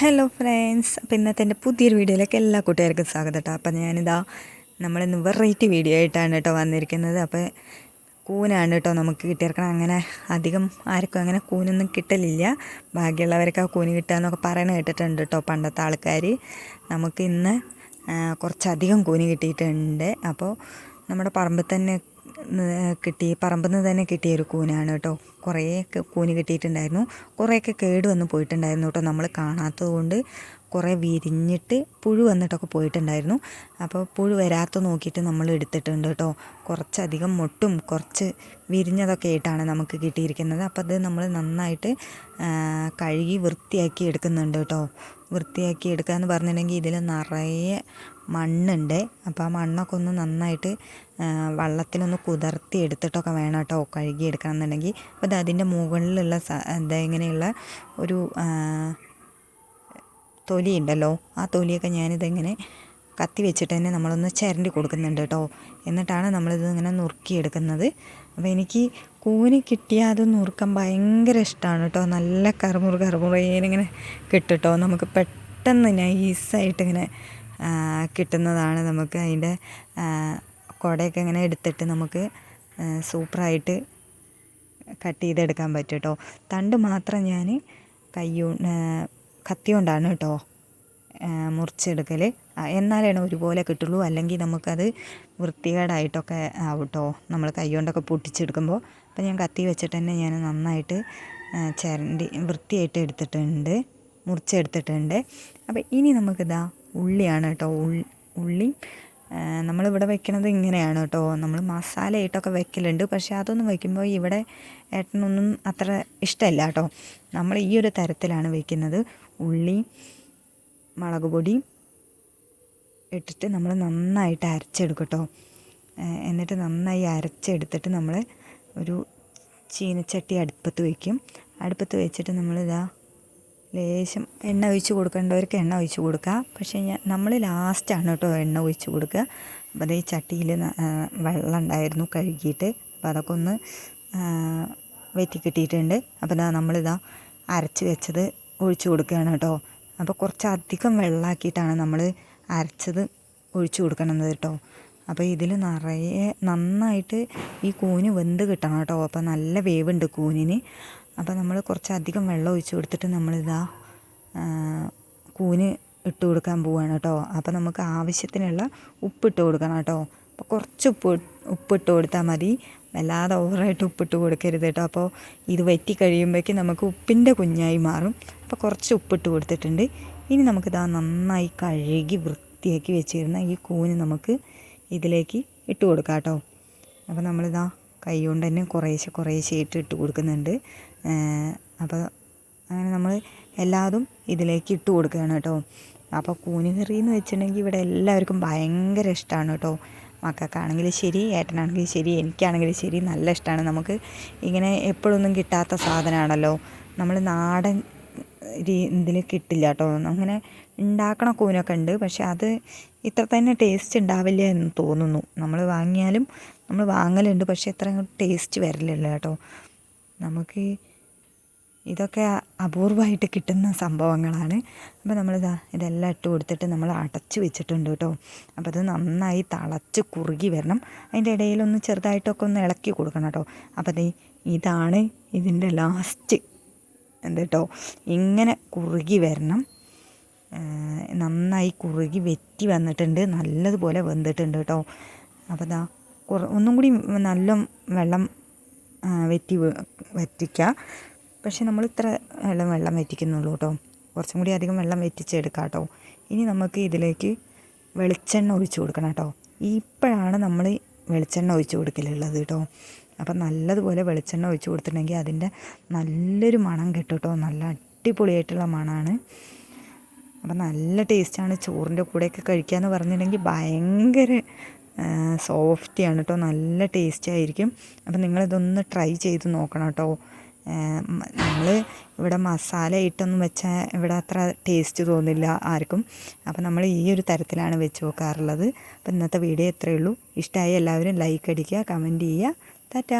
Hello friends അപ്പോൾ ഇന്നത്തെ എന്റെ പുതിയൊരു വീഡിയോയിലേക്ക് എല്ലാ കൂട്ടുകാർക്കും സ്വാഗതം കേട്ടോ. അപ്പോൾ ഞാനിതാ നമ്മളിന്ന് വെറൈറ്റി വീഡിയോ ആയിട്ടാണ് കേട്ടോ വന്നിരിക്കുന്നത്. അപ്പോൾ കൂനാണ് കേട്ടോ നമുക്ക് കിട്ടിയിരിക്കണം അങ്ങനെ അധികം ആർക്കും അങ്ങനെ കൂനൊന്നും കിട്ടലില്ല. ബാക്കിയുള്ളവർക്ക് ആ കൂന് കിട്ടുക പറയണ കേട്ടിട്ടുണ്ട് കേട്ടോ പണ്ടത്തെ ആൾക്കാർ നമുക്ക് ഇന്ന് കുറച്ചധികം കൂന് കിട്ടിയിട്ടുണ്ട്. അപ്പോൾ നമ്മുടെ പറമ്പിൽ തന്നെ കിട്ടി. പറമ്പിൽ നിന്ന് തന്നെ കിട്ടിയ ഒരു കൂനാണ് കേട്ടോ. കുറേ കൂന് കിട്ടിയിട്ടുണ്ടായിരുന്നു. കുറേയൊക്കെ കേട് വന്ന് പോയിട്ടുണ്ടായിരുന്നു കേട്ടോ നമ്മൾ കാണാത്തത് കൊണ്ട്. കുറേ വിരിഞ്ഞിട്ട് പുഴു വന്നിട്ടൊക്കെ പോയിട്ടുണ്ടായിരുന്നു. അപ്പോൾ പുഴു വരാത്ത നോക്കിയിട്ട് നമ്മൾ എടുത്തിട്ടുണ്ട് കേട്ടോ. കുറച്ചധികം മുട്ടും കുറച്ച് വിരിഞ്ഞതൊക്കെ ആയിട്ടാണ് നമുക്ക് കിട്ടിയിരിക്കുന്നത്. അപ്പോൾ അത് നമ്മൾ നന്നായിട്ട് കഴുകി വൃത്തിയാക്കി എടുക്കുന്നുണ്ട് കേട്ടോ. വൃത്തിയാക്കി എടുക്കുക എന്ന് പറഞ്ഞിട്ടുണ്ടെങ്കിൽ ഇതിൽ നിറയെ മണ്ണുണ്ട്. അപ്പോൾ ആ മണ്ണൊക്കെ ഒന്ന് നന്നായിട്ട് വള്ളത്തിലൊന്ന് കുതിർത്തി എടുത്തിട്ടൊക്കെ വേണം കേട്ടോ കഴുകി എടുക്കണം എന്നുണ്ടെങ്കിൽ അപ്പോൾ ഇത് അതിന്റെ മുകളിലുള്ള എന്താ ഇങ്ങനെയുള്ള ഒരു തൊലി ഉണ്ടല്ലോ ആ തൊലിയൊക്കെ ഞാനിതെങ്ങനെ കത്തി വെച്ചിട്ട് തന്നെ നമ്മളൊന്ന് ചിരണ്ടി കൊടുക്കുന്നുണ്ട് കേട്ടോ. എന്നിട്ടാണ് നമ്മളിത് ഇങ്ങനെ നുറുക്കിയെടുക്കുന്നത് അപ്പോൾ എനിക്ക് കൂന് കിട്ടിയാൽ അത് നുറുക്കാൻ ഭയങ്കര ഇഷ്ടമാണ് കേട്ടോ നല്ല കറുമുറു കറുമുറയിനിങ്ങനെ കിട്ടും നമുക്ക് പെട്ടെന്ന് നൈസായിട്ട് ഇങ്ങനെ കിട്ടുന്നതാണ് നമുക്ക് അതിന്റെ കുടയൊക്കെ ഇങ്ങനെ എടുത്തിട്ട് നമുക്ക് സൂപ്പറായിട്ട് കട്ട് ചെയ്തെടുക്കാൻ പറ്റും കേട്ടോ തണ്ട് മാത്രം ഞാൻ കൈ കത്തി കൊണ്ടാണ് കേട്ടോ മുറിച്ചെടുക്കൽ എന്നാലാണ് ഒരുപോലെ കിട്ടുള്ളൂ. അല്ലെങ്കിൽ നമുക്കത് വൃത്തികേടായിട്ടൊക്കെ ആവും കേട്ടോ നമ്മൾ കൈ കൊണ്ടൊക്കെ പൊട്ടിച്ചെടുക്കുമ്പോൾ അപ്പോൾ ഞാൻ കത്തി വെച്ചിട്ട് തന്നെ ഞാൻ നന്നായിട്ട് ചിരണ്ടി വൃത്തിയായിട്ട് എടുത്തിട്ടുണ്ട് മുറിച്ചെടുത്തിട്ടുണ്ട്. അപ്പോൾ ഇനി നമുക്കിതാ ഉള്ളിയാണ് കേട്ടോ ഉള്ളി. നമ്മളിവിടെ വെക്കണത് ഇങ്ങനെയാണ് കേട്ടോ. നമ്മൾ മസാല ഇട്ടൊക്കെ വെക്കലുണ്ട് പക്ഷേ അതൊന്നും വയ്ക്കുമ്പോൾ ഇവിടെ ഏട്ടനൊന്നും അത്ര ഇഷ്ടമല്ല കേട്ടോ. നമ്മൾ ഈ ഒരു തരത്തിലാണ് വെക്കുന്നത്. ഉള്ളി മുളക് പൊടി ഇട്ടിട്ട് നമ്മൾ നന്നായിട്ട് അരച്ചെടുക്കും കേട്ടോ. എന്നിട്ട് നന്നായി അരച്ചെടുത്തിട്ട് നമ്മൾ ഒരു ചീനച്ചട്ടി അടുപ്പത്ത് വയ്ക്കും അടുപ്പത്ത് വെച്ചിട്ട് നമ്മളിതാ ലേശം എണ്ണ ഒഴിച്ച് കൊടുക്കേണ്ടവർക്ക് എണ്ണ ഒഴിച്ച് കൊടുക്കുക പക്ഷേ ഞാൻ നമ്മൾ ലാസ്റ്റാണ് കേട്ടോ എണ്ണ ഒഴിച്ച് കൊടുക്കുക. അപ്പോൾ അതേ ചട്ടിയിൽ വെള്ളം ഉണ്ടായിരുന്നു കഴുകിയിട്ട്. അപ്പോൾ അതൊക്കെ ഒന്ന് വെറ്റി കിട്ടിയിട്ടുണ്ട്. അപ്പോൾ ഇതാ നമ്മളിതാ അരച്ച് വെച്ചത് ഒഴിച്ച് കൊടുക്കുകയാണ് കേട്ടോ. അപ്പോൾ കുറച്ചധികം വെള്ളമാക്കിയിട്ടാണ് നമ്മൾ അരച്ചത് ഒഴിച്ച് കൊടുക്കണത് കേട്ടോ. അപ്പോൾ ഇതിൽ നിറയെ നന്നായിട്ട് ഈ കൂന് വെന്ത് കിട്ടണം കേട്ടോ. അപ്പോൾ നല്ല വേവുണ്ട് കൂനിന്. അപ്പോൾ നമ്മൾ കുറച്ചധികം വെള്ളം ഒഴിച്ച് കൊടുത്തിട്ട് നമ്മളിതാ കൂന് ഇട്ട് കൊടുക്കാൻ പോവുകയാണ് കേട്ടോ. അപ്പോൾ നമുക്ക് ആവശ്യത്തിനുള്ള ഉപ്പിട്ട് കൊടുക്കണം കേട്ടോ. അപ്പോൾ കുറച്ച് ഉപ്പ് ഉപ്പിട്ട് കൊടുത്താൽ മതി. വല്ലാതെ ഓവറായിട്ട് ഉപ്പിട്ട് കൊടുക്കരുത് കേട്ടോ. അപ്പോൾ ഇത് വറ്റി കഴിയുമ്പോഴേക്കും നമുക്ക് ഉപ്പിന്റെ കുഞ്ഞായി മാറും. അപ്പോൾ കുറച്ച് ഉപ്പിട്ട് കൊടുത്തിട്ടുണ്ട്. ഇനി നമുക്കിതാ നന്നായി കഴുകി വൃത്തിയാക്കി വെച്ചിരുന്ന ഈ കൂന് നമുക്ക് ഇതിലേക്ക് ഇട്ട് കൊടുക്കാം കേട്ടോ. അപ്പോൾ നമ്മളിതാ കൈ കൊണ്ട് തന്നെ കുറേശ്ശെ കുറേശ്ശെ ഇട്ട് ഇട്ട് കൊടുക്കുന്നുണ്ട്. അപ്പോൾ അങ്ങനെ നമ്മൾ എല്ലാതും ഇതിലേക്ക് ഇട്ട് കൊടുക്കുകയാണ് കേട്ടോ. അപ്പോൾ കൂനുകറി എന്ന് വെച്ചിട്ടുണ്ടെങ്കിൽ ഇവിടെ എല്ലാവർക്കും ഭയങ്കര ഇഷ്ടമാണ് കേട്ടോ. മക്കൾക്കാണെങ്കിലും ശരി ഏട്ടനാണെങ്കിലും ശരി എനിക്കാണെങ്കിലും ശരി നല്ല ഇഷ്ടമാണ്. നമുക്ക് ഇങ്ങനെ എപ്പോഴൊന്നും കിട്ടാത്ത സാധനമാണല്ലോ. നമ്മൾ നാടൻ ഇതിൽ കിട്ടില്ല കേട്ടോ അങ്ങനെ ഉണ്ടാക്കണ കൂനൊക്കെ ഉണ്ട്. പക്ഷെ അത് ഇത്ര തന്നെ ടേസ്റ്റ് ഉണ്ടാവില്ല എന്ന് തോന്നുന്നു. നമ്മൾ വാങ്ങിയാലും നമ്മൾ വാങ്ങലുണ്ട്. പക്ഷെ ഇത്ര ടേസ്റ്റ് വരില്ല കേട്ടോ. നമുക്ക് ഇതൊക്കെ അപൂർവമായിട്ട് കിട്ടുന്ന സംഭവങ്ങളാണ്. അപ്പോൾ നമ്മൾ ഇതാ ഇതെല്ലാം ഇട്ട് കൊടുത്തിട്ട് നമ്മൾ അടച്ച് വെച്ചിട്ടുണ്ട് കേട്ടോ. അപ്പോൾ അത് നന്നായി തളച്ച് കുറുകി വരണം. അതിന്റെ ഇടയിലൊന്ന് ചെറുതായിട്ടൊക്കെ ഒന്ന് ഇളക്കി കൊടുക്കണം കേട്ടോ. അപ്പോൾ ഇതാണ് ഇതിന്റെ ലാസ്റ്റ് കേട്ടോ ഇങ്ങനെ കുറുകി വരണം. നന്നായി കുറുകി വെറ്റി വന്നിട്ടുണ്ട്. നല്ലതുപോലെ വെന്തിട്ടുണ്ട് കേട്ടോ അപ്പോൾ കുറ ഒന്നും കൂടി നല്ല വെള്ളം വെറ്റി വറ്റിക്കുക പക്ഷേ നമ്മൾ ഇത്ര വെള്ളം വെള്ളം വറ്റിക്കുന്നുള്ളൂ കേട്ടോ കുറച്ചും കൂടി അധികം വെള്ളം വറ്റിച്ചെടുക്കാം കേട്ടോ ഇനി നമുക്ക് ഇതിലേക്ക് വെളിച്ചെണ്ണ ഒഴിച്ചു കൊടുക്കണം കേട്ടോ ഇപ്പോഴാണ് നമ്മൾ വെളിച്ചെണ്ണ ഒഴിച്ചു കൊടുക്കലുള്ളത് കേട്ടോ അപ്പം നല്ലതുപോലെ വെളിച്ചെണ്ണ ഒഴിച്ച് കൊടുത്തിട്ടുണ്ടെങ്കിൽ അതിന്റെ നല്ലൊരു മണം കിട്ടും കേട്ടോ. നല്ല അടിപൊളിയായിട്ടുള്ള മണമാണ് അപ്പം നല്ല ടേസ്റ്റാണ്. ചോറിന്റെ കൂടെയൊക്കെ കഴിക്കുക എന്ന് പറഞ്ഞിട്ടുണ്ടെങ്കിൽ ഭയങ്കര സോഫ്റ്റിയാണ് കേട്ടോ. നല്ല ടേസ്റ്റ് ആയിരിക്കും അപ്പം നിങ്ങളിതൊന്ന് ട്രൈ ചെയ്ത് നോക്കണം കേട്ടോ. നമ്മൾ ഇവിടെ മസാല ഇട്ടൊന്നും വെച്ചാൽ ഇവിടെ അത്ര ടേസ്റ്റ് തോന്നില്ല ആർക്കും. അപ്പം നമ്മൾ ഈ ഒരു തരത്തിലാണ് വെച്ച് നോക്കാറുള്ളത് അപ്പം ഇന്നത്തെ വീഡിയോ ഇത്രയേ ഉള്ളൂ. ഇഷ്ടമായി എല്ലാവരും ലൈക്ക് അടിക്കുക കമന്റ് ചെയ്യുക. Dadah.